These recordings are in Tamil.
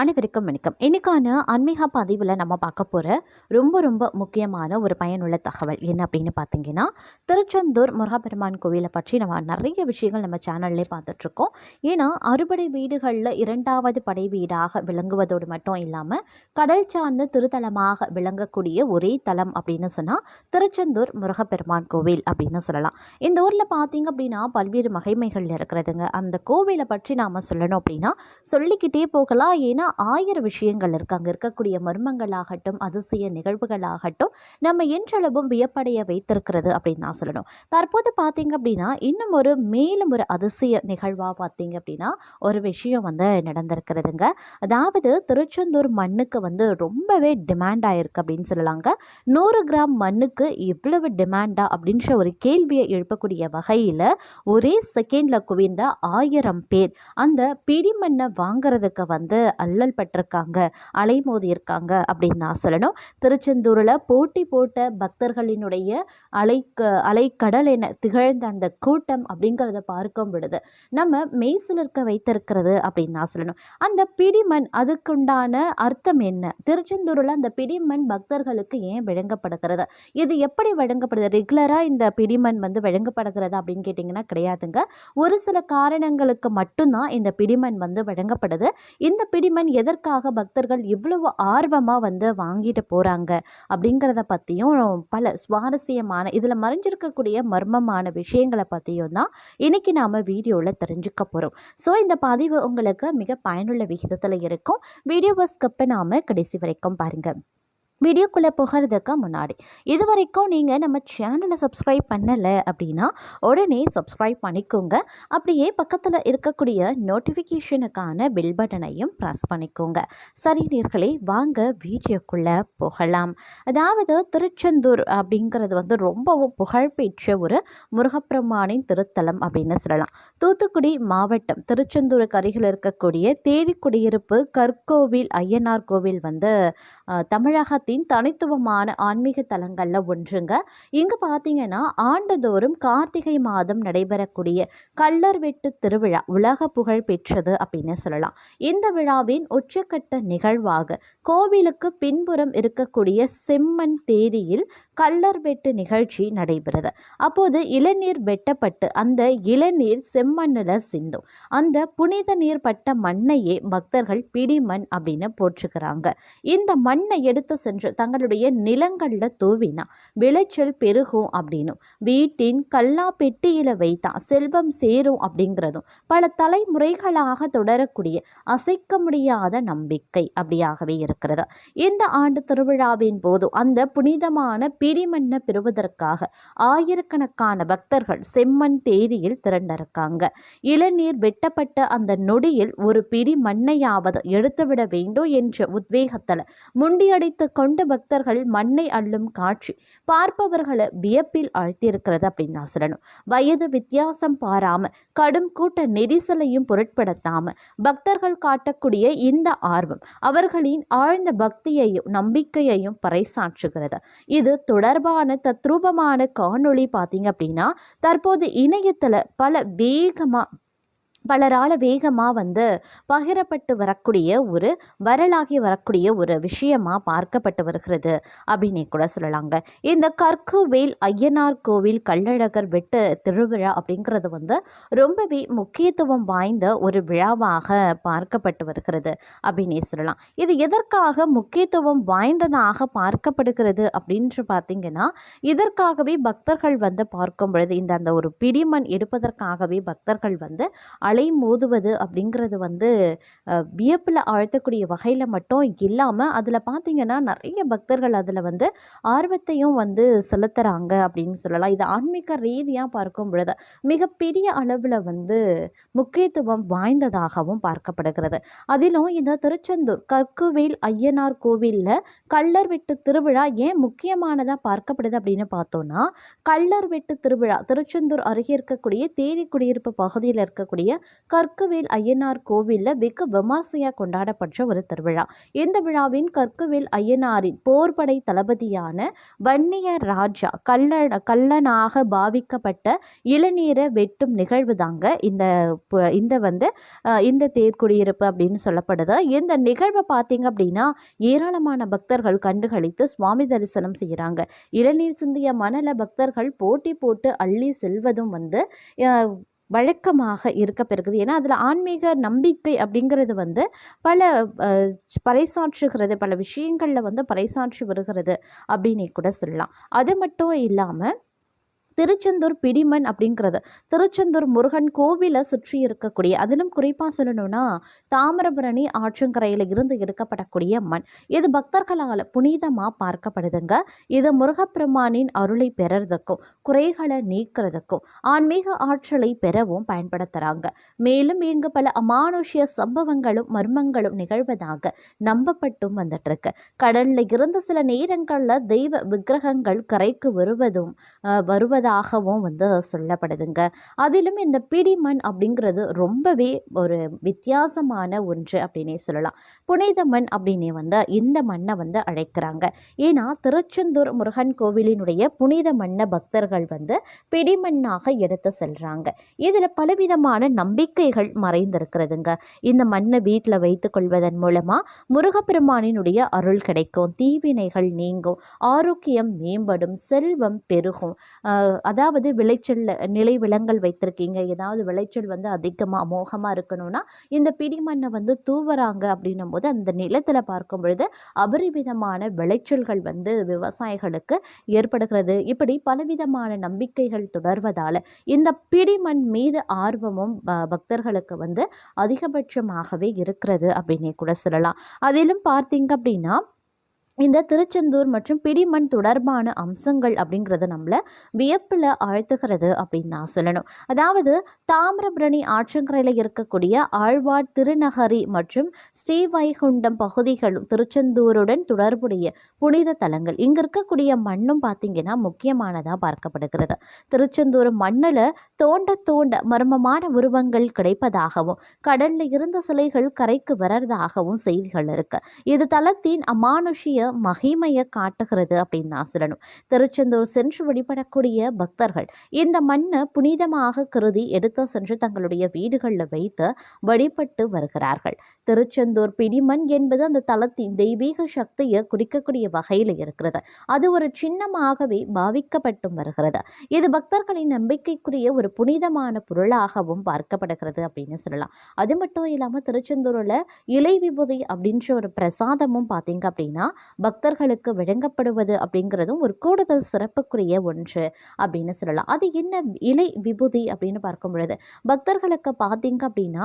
அனைவருக்கும் வணக்கம். இன்னைக்கான ஆன்மீக பதிவில் நம்ம பார்க்க போகிற ரொம்ப ரொம்ப முக்கியமான ஒரு பயனுள்ள தகவல் என்ன அப்படின்னு பார்த்தீங்கன்னா திருச்செந்தூர் முருகப்பெருமான் கோவிலை பற்றி நம்ம நிறைய விஷயங்கள் நம்ம சேனல்லே பார்த்துட்ருக்கோம். ஏன்னா அறுபடை வீடுகளில் இரண்டாவது படை வீடாக விளங்குவதோடு மட்டும் இல்லாமல் கடல் சார்ந்த திருத்தலமாக விளங்கக்கூடிய ஒரே தலம் அப்படின்னு சொன்னால் திருச்செந்தூர் முருகப்பெருமான் கோவில் அப்படின்னு சொல்லலாம். இந்த ஊரில் பார்த்தீங்க அப்படின்னா பல்வேறு மகிமைகள் இருக்கிறதுங்க. அந்த கோவிலை பற்றி நாம் சொல்லணும் அப்படின்னா சொல்லிக்கிட்டே போகலாம். ஏன்னா ஆயிரம் விஷயங்கள் இருக்கு. அங்கே இருக்கக்கூடிய மர்மங்களாகட்டும் அதிசய நிகழ்வுகளாகட்டும் நம்ம இன்றளவும் வியப்படைய வைத்திருக்கிறது அப்படின்னு தான் சொல்லணும். தற்போது பார்த்தீங்க அப்படின்னா இன்னும் ஒரு மேலும் ஒரு அதிசய நிகழ்வாக பார்த்தீங்க அப்படின்னா ஒரு விஷயம் வந்து நடந்திருக்கிறதுங்க. அதாவது திருச்செந்தூர் மண்ணுக்கு வந்து ரொம்பவே டிமாண்ட் ஆயிருக்கு அப்படின்னு சொல்லலாங்க. நூறு கிராம் மண்ணுக்கு இவ்வளவு டிமாண்டா அப்படின்ற ஒரு கேள்வியை எழுப்பக்கூடிய வகையில் ஒரே செகண்டில் குவிந்த ஆயிரம் பேர் அந்த பிடிமண்ணை வாங்குறதுக்கு வந்து அல்ல அல்லல் பட்டிருக்காங்க அலைமோதி இருக்காங்க அப்படின்னு நான் சொல்லணும். திருச்செந்தூரில் போட்டி போட்ட பக்தர்களினுடைய அலைக்க அலைக்கடல் என திகழ்ந்த அந்த கூட்டம் அப்படிங்கிறத பார்க்கும் பொழுது நம்ம மெய்சிலிருக்க வைத்திருக்கிறது அப்படின்னு நான் சொல்லணும். அந்த பிடிமண் அதுக்குண்டான அர்த்தம் என்ன? திருச்செந்தூரில் அந்த பிடிமண் பக்தர்களுக்கு ஏன் வழங்கப்படுகிறது? இது எப்படி வழங்கப்படுது? ரெகுலராக இந்த பிடிமண் வந்து வழங்கப்படுகிறது அப்படின்னு கேட்டிங்கன்னா கிடையாதுங்க. ஒரு சில காரணங்களுக்கு மட்டும்தான் இந்த பிடிமண் வந்து வழங்கப்படுது. இந்த பிடிமண் எதற்காக பக்தர்கள் இவ்வளவு ஆர்வமாக வந்து வாங்கிட்டு போகிறாங்க அப்படிங்கிறத பற்றியும் பல சுவாரஸ்யமான இதில் மறைஞ்சிருக்கக்கூடிய மர்மமான விஷயங்களை பற்றியும் தான் இன்றைக்கி நாம் வீடியோவில் தெரிஞ்சுக்க போகிறோம் ஸோ இந்த பதிவு உங்களுக்கு மிக பயனுள்ள விகிதத்தில் இருக்கும். வீடியோவை ஸ்கிப் நாம் கடைசி வரைக்கும் பாருங்கள் வீடியோக்குள்ளே போகிறதுக்கு முன்னாடி இது வரைக்கும் நீங்கள் நம்ம சேனலை சப்ஸ்கிரைப் பண்ணலை அப்படின்னா உடனே சப்ஸ்கிரைப் பண்ணிக்கோங்க. அப்படியே பக்கத்தில் இருக்கக்கூடிய நோட்டிஃபிகேஷனுக்கான பில் பட்டனையும் ப்ரெஸ் பண்ணிக்கோங்க. சரி நீர்களே வாங்க வீடியோக்குள்ளே போகலாம். அதாவது திருச்செந்தூர் அப்படிங்கிறது வந்து ரொம்பவும் புகழ்பெற்ற ஒரு முருகப்பெருமானின் திருத்தலம் அப்படின்னு சொல்லலாம். தூத்துக்குடி மாவட்டம் திருச்செந்தூருக்கு அருகில் இருக்கக்கூடிய தேடி குடியிருப்பு கற்கோவில் ஐயனார் கோவில் வந்து தமிழக தமிழகத்தின் தனித்துவமான ஆன்மீக தலங்களில் ஒன்றுங்க. இங்கே பார்த்தீங்கன்னா ஆண்டுதோறும் கார்த்திகை மாதம் நடைபெறக்கூடிய கள்ளர் வெட்டு திருவிழா உலக புகழ் பெற்றது அப்படின்னு சொல்லலாம். இந்த விழாவின் உச்சக்கட்ட நிகழ்வாக கோவிலுக்கு பின்புறம் இருக்கக்கூடிய செம்மண் தேரியில் கள்ளர் வெட்டு நிகழ்ச்சி நடைபெறுது. அப்போது இளநீர் வெட்டப்பட்டு அந்த இளநீர் செம்மண்ணில் சிந்தும். அந்த புனித நீர் பட்ட மண்ணையே பக்தர்கள் பிடிமண் அப்படின்னு போற்றுக்கிறாங்க இந்த மண்ணை எடுத்து சென்று தங்களுடைய நிலங்களில் தூவினா விளைச்சல் பெருகும் அப்படின்னும். வீட்டின் கல்லா பெட்டியில் வைத்தா செல்வம் சேரும் அப்படிங்கிறதும் பல தலைமுறைகளாக தொடரக்கூடிய அசைக்க முடியாத நம்பிக்கை அப்படியாகவே இருக்கிறது. இந்த ஆண்டு திருவிழாவின் போது அந்த புனிதமான பிடிமண்ணை பெறுவதற்காக ஆயிரக்கணக்கான பக்தர்கள் செம்மண் தேரியில் திரண்டிருக்காங்க. இளநீர் வெட்டப்பட்ட அந்த நொடியில் ஒரு பிடி மண்ணையாவது எடுத்துவிட வேண்டும் என்ற உத்வேகத்தில் முண்டியடித்து கொண்டு பக்தர்கள் மண்ணை அள்ளும் காட்சி பார்ப்பவர்களை வியப்பில் ஆழ்த்தியிருக்கிறது அப்படின்னு நான் சொல்லணும். வயது வித்தியாசம் பாராம கடும் கூட்ட நெரிசலையும் பொருட்படுத்தாம பக்தர்கள் காட்டக்கூடிய இந்த ஆர்வம் அவர்களின் ஆழ்ந்த பக்தியையும் நம்பிக்கையையும் பறைசாற்றுகிறது. இது தொடர்பான தத்ரூபமான காணொளி பார்த்தீங்க அப்படின்னா தற்போது இணையத்தில் பல வேகமாக பலரால் வேகமாக வந்து பகிரப்பட்டு வரக்கூடிய ஒரு வரலாகி வரக்கூடிய ஒரு விஷயமாக பார்க்கப்பட்டு வருகிறது அப்படின்னு கூட சொல்லலாங்க. இந்த கற்குவேல் ஐயனார் கோவில் கள்ளழகர் வெட்டு திருவிழா அப்படிங்கிறது வந்து ரொம்பவே முக்கியத்துவம் வாய்ந்த ஒரு விழாவாக பார்க்கப்பட்டு வருகிறது அப்படின்னே சொல்லலாம். இது எதற்காக முக்கியத்துவம் வாய்ந்ததாக பார்க்கப்படுகிறது அப்படின்று பார்த்தீங்கன்னா இதற்காகவே பக்தர்கள் வந்து பார்க்கும் பொழுது இந்த அந்த ஒரு பிடிமண் எடுப்பதற்காகவே பக்தர்கள் வந்து அலை மோதுவது அப்படிங்கிறது வந்து வியப்பில் ஆழ்த்தக்கூடிய வகையில் மட்டும் இல்லாமல் அதில் பார்த்திங்கன்னா நிறைய பக்தர்கள் அதில் வந்து ஆர்வத்தையும் வந்து செலுத்துகிறாங்க அப்படின்னு சொல்லலாம். இது ஆன்மீக ரீதியாக பார்க்கும் பொழுது மிகப்பெரிய அளவில் வந்து முக்கியத்துவம் வாய்ந்ததாகவும் பார்க்கப்படுகிறது. அதிலும் இந்த திருச்செந்தூர் கற்குவேல் ஐயனார் கோவிலில் கள்ளர் வெட்டு திருவிழா ஏன் முக்கியமானதாக பார்க்கப்படுது அப்படின்னு பார்த்தோன்னா கள்ளர் வெட்டு திருவிழா திருச்செந்தூர் அருகே இருக்கக்கூடிய தேனி குடியிருப்பு பகுதியில் இருக்கக்கூடிய கற்குவேல் ஐயனார் கோவிலில் வெகு விமர்சையாக கொண்டாடப்பட்ட ஒரு திருவிழா. இந்த விழாவின் கற்குவேல் ஐயனாரின் போர்படை தளபதியான வன்னிய ராஜா கல்ல கல்லனாக பாவிக்கப்பட்ட இளநீரை வெட்டும் நிகழ்வு தாங்க இந்த இந்த வந்து இந்த தேர்க்குடியிருப்பு அப்படின்னு சொல்லப்படுது. இந்த நிகழ்வை பார்த்தீங்க அப்படின்னா ஏராளமான பக்தர்கள் கண்டுகளித்து சுவாமி தரிசனம் செய்கிறாங்க இளநீர் சிந்திய மணல பக்தர்கள் போட்டி போட்டு அள்ளி செல்வதும் வந்து வழக்கமாக இருக்க பெருகுது. ஏன்னா அதில் ஆன்மீக நம்பிக்கை அப்படிங்கிறது வந்து பல பறைசாற்றுகிறது பல விஷயங்களில் வந்து பறைசாற்றி வருகிறது அப்படின்னு கூட சொல்லலாம். அது மட்டும் இல்லாமல் திருச்செந்தூர் பிடிமண் அப்படிங்கிறது. திருச்செந்தூர் முருகன் கோவிலை சுற்றி இருக்கக்கூடிய அதிலும் குறிப்பாக சொல்லணும்னா தாமிரபரணி ஆற்றங்கரையில் இருந்து எடுக்கப்படக்கூடிய மண். இது பக்தர்களால் புனிதமாக பார்க்கப்படுதுங்க. இது முருகப்பெருமானின் அருளை பெறறதுக்கும் குறைகளை நீக்கிறதுக்கும் ஆன்மீக ஆற்றலை பெறவும் பயன்படுத்துகிறாங்க மேலும் இங்கு பல அமானுஷ்ய சம்பவங்களும் மர்மங்களும் நிகழ்வதாக நம்பப்பட்டும் வந்துட்டுருக்கு. இருக்கு இருந்து சில நேரங்களில் தெய்வ விக்கிரகங்கள் கரைக்கு வருவதும் அஹ், உள்ளதாகவும் வந்து சொல்லப்படுதுங்க. அதிலும் இந்த பிடிமண் அப்படிங்கிறது ரொம்பவே ஒரு வித்தியாசமான ஒன்று அப்படின்னே சொல்லலாம். புனித மண் அப்படின்னே வந்து இந்த மண்ணை வந்து அழைக்கிறாங்க. ஏன்னா திருச்செந்தூர் முருகன் கோவிலினுடைய புனித மண்ணை பக்தர்கள் வந்து பிடிமண்ணாக எடுத்து செல்கிறாங்க இதில் பலவிதமான நம்பிக்கைகள் மறைந்திருக்கிறதுங்க. இந்த மண்ணை வீட்டில் வைத்து கொள்வதன் மூலமாக முருகப்பெருமானினுடைய அருள் கிடைக்கும். தீவினைகள் நீங்கும். ஆரோக்கியம் மேம்படும். செல்வம் பெருகும். அதாவது விளைச்சல் நிலை விலங்கல் வைத்திருக்கீங்க. ஏதாவது விளைச்சல் வந்து அதிகமாக அமோகமாக இருக்கணும்னா இந்த பிடிமண்ணை வந்து தூவுறாங்க அப்படின்னும் போது அந்த நிலத்தில் பார்க்கும் பொழுது அபரிவிதமான விளைச்சல்கள் வந்து விவசாயிகளுக்கு ஏற்படுகிறது. இப்படி பலவிதமான நம்பிக்கைகள் தொடர்வதால் இந்த பிடிமண் மீது ஆர்வமும் ப- பக்தர்களுக்கு வந்து அதிகபட்சமாகவே இருக்கிறது அப்படின்னே கூட சொல்லலாம். அதிலும் பார்த்தீங்க அப்படின்னா இந்த திருச்செந்தூர் மற்றும் பிடிமண் தொடர்பான அம்சங்கள் அப்படிங்கிறத நம்மளை வியப்பில் ஆழ்த்துகிறது அப்படின்னு நான் சொல்லணும். அதாவது தாமிரபரணி ஆற்றங்கரையில் இருக்கக்கூடிய ஆழ்வார் திருநகரி மற்றும் ஸ்ரீவைகுண்டம் பகுதிகளும் திருச்செந்தூருடன் தொடர்புடைய புனித தலங்கள். இங்கே இருக்கக்கூடிய மண்ணும் பார்த்திங்கன்னா முக்கியமானதாக பார்க்கப்படுகிறது. திருச்செந்தூர் மண்ணில் தோண்ட தோண்ட மர்மமான உருவங்கள் கிடைப்பதாகவும் கடலில் இருந்த சிலைகள் கரைக்கு வர்றதாகவும் செய்திகள் இருக்குது இது தலத்தின் அமானுஷ்ய மகிமையை காட்டுகிறது அப்படின்னு நான் சொல்லணும். திருச்செந்தூர் சென்று வழிபடக்கூடிய பக்தர்கள் இந்த மண்ணை புனிதமாக கருதி எடுத்து சென்று தங்களுடைய வீடுகளில் வைத்து வழிபட்டு வருகிறார்கள். திருச்செந்தூர் பிடிமண் என்பது அந்த தளத்தின் தெய்வீக சக்தியை குறிக்கக்கூடிய வகையில் இருக்கிறது. அது ஒரு சின்னமாகவே பாவிக்கப்பட்டும் வருகிறது. இது பக்தர்களின் நம்பிக்கைக்குரிய ஒரு புனிதமான பொருளாகவும் பார்க்கப்படுகிறது அப்படின்னு சொல்லலாம். அது மட்டும் இல்லாமல் திருச்செந்தூரில் இலை விபூதி அப்படின்ற ஒரு பிரசாதமும் பார்த்தீங்க அப்படின்னா பக்தர்களுக்கு வழங்கப்படுவது அப்படிங்கிறதும் ஒரு கூடுதல் சிறப்புக்குரிய ஒன்று அப்படின்னு சொல்லலாம். அது என்ன இலை விபூதி அப்படின்னு பார்க்கும் பொழுது பக்தர்களுக்கு பார்த்தீங்க அப்படின்னா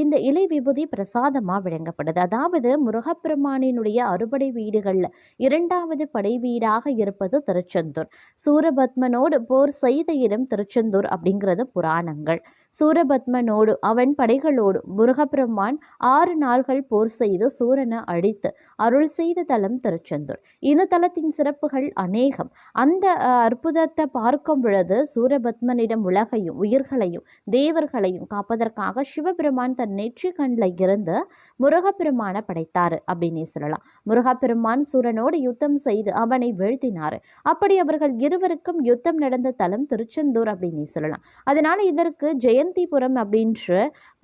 இந்த இலை விபூதி பிரசாதமாக வழங்கப்படுது. அதாவது முருகப்பெருமானினுடைய அறுபடை வீடுகளில் இரண்டாவது படை வீடாக இருப்பது திருச்செந்தூர். சூரபத்மனோடு போர் செய்த இடம் திருச்செந்தூர் அப்படிங்கிறது புராணங்கள். சூரபத்மனோடு அவன் படைகளோடு முருகப்பெருமான் ஆறு நாள்கள் போர் செய்து சூரனை அழித்து அருள் செய்த தலம் திருச்செந்தூர். இந்த தலத்தின் சிறப்புகள் அநேகம். அந்த அற்புதத்தை பார்க்கும் பொழுது சூரபத்மனிடம் உலகையும் உயிர்களையும் தேவர்களையும் காப்பதற்காக சிவபெருமான் தன் நெற்றி கண்ணில் இருந்து முருகப்பெருமானை படைத்தாரு அப்படின்னே சொல்லலாம். முருகப்பெருமான் சூரனோடு யுத்தம் செய்து அவனை வீழ்த்தினார். அப்படி அவர்கள் இருவருக்கும் யுத்தம் நடந்த தலம் திருச்செந்தூர் அப்படின்னே சொல்லலாம். அதனால இதற்கு ஜெயந்திபுரம் அப்படின்ற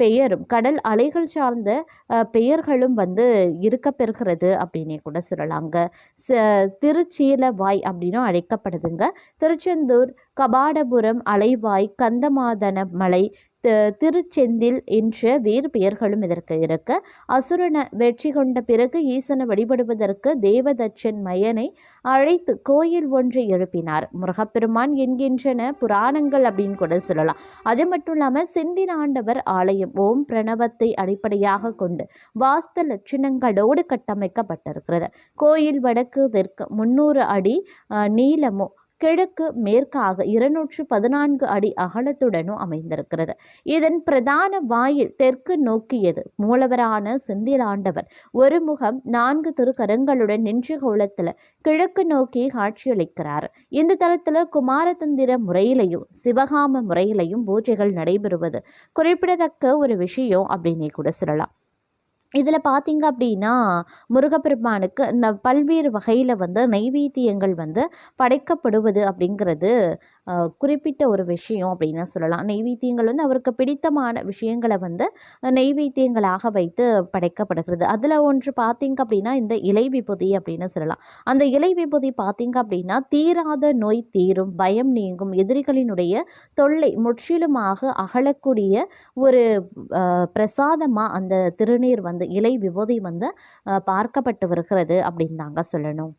பெயரும் கடல் அலைகள் சார்ந்த அஹ், பெயர்களும் வந்து இருக்க பெறுகிறது அப்படின்னே கூட சொல்லலாங்க திருச்சீல திருச்சீலவாய் அப்படின்னும் அழைக்கப்படுதுங்க. திருச்செந்தூர் கபாடபுரம் அலைவாய் கந்தமாதன மலை திருச்செந்தில் என்ற வேறு பெயர்களும் இதற்கு இருக்க. அசுரனை வெற்றி கொண்ட பிறகு ஈசனை வழிபடுவதற்கு தேவதச்சன் மயனை அழைத்து கோயில் ஒன்றை எழுப்பினார். முருகப்பெருமான் என்கின்றன புராணங்கள் அப்படின்னு கூட சொல்லலாம். அது மட்டும் இல்லாமல் செந்தில் ஆண்டவர் ஆலயம் ஓம் பிரணவத்தை அடிப்படையாக கொண்டு வாஸ்து லட்சணங்களோடு கட்டமைக்கப்பட்டிருக்கிறது. கோயில் வடக்கு தெற்கு முன்னூறு அடி நீளமும் கிழக்கு மேற்காக இருநூற்று பதினான்கு அடி அகலத்துடனும் அமைந்திருக்கிறது. இதன் பிரதான வாயில் தெற்கு நோக்கியது. மூலவரான சிந்திலாண்டவர் ஒரு முகம் நான்கு திருக்கரங்களுடன் நின்று கோலத்தில் கிழக்கு நோக்கி காட்சியளிக்கிறார். இந்த தளத்தில் குமாரதந்திர முறையிலையும் சிவகாம முறையிலையும் பூஜைகள் நடைபெறுவது குறிப்பிடத்தக்க ஒரு விஷயம் அப்படின்னே கூட சொல்லலாம். இதில் பார்த்திங்க அப்படின்னா முருகப்பெருமானுக்கு ந பல்வேறு வகையில் வந்து நைவேத்தியங்கள் வந்து படைக்கப்படுவது அப்படிங்கிறது குறிப்பிட்ட ஒரு விஷயம் அப்படின்னு சொல்லலாம். நெய்வேத்தியங்கள் வந்து அவருக்கு பிடித்தமான விஷயங்களை வந்து நெய்வேத்தியங்களாக வைத்து படைக்கப்படுகிறது. அதில் ஒன்று பார்த்தீங்க அப்படின்னா இந்த இலை விபூதி அப்படின்னு சொல்லலாம். அந்த இலை விபூதி பார்த்தீங்க அப்படின்னா தீராத நோய் தீரும் பயம் நீங்கும் எதிரிகளினுடைய தொல்லை முற்றிலுமாக அகலக்கூடிய ஒரு பிரசாதமாக அந்த திருநீர் வந்து இலை விபூதி வந்து அஹ், பார்க்கப்பட்டு வருகிறது அப்படின்னு தாங்க சொல்லணும்.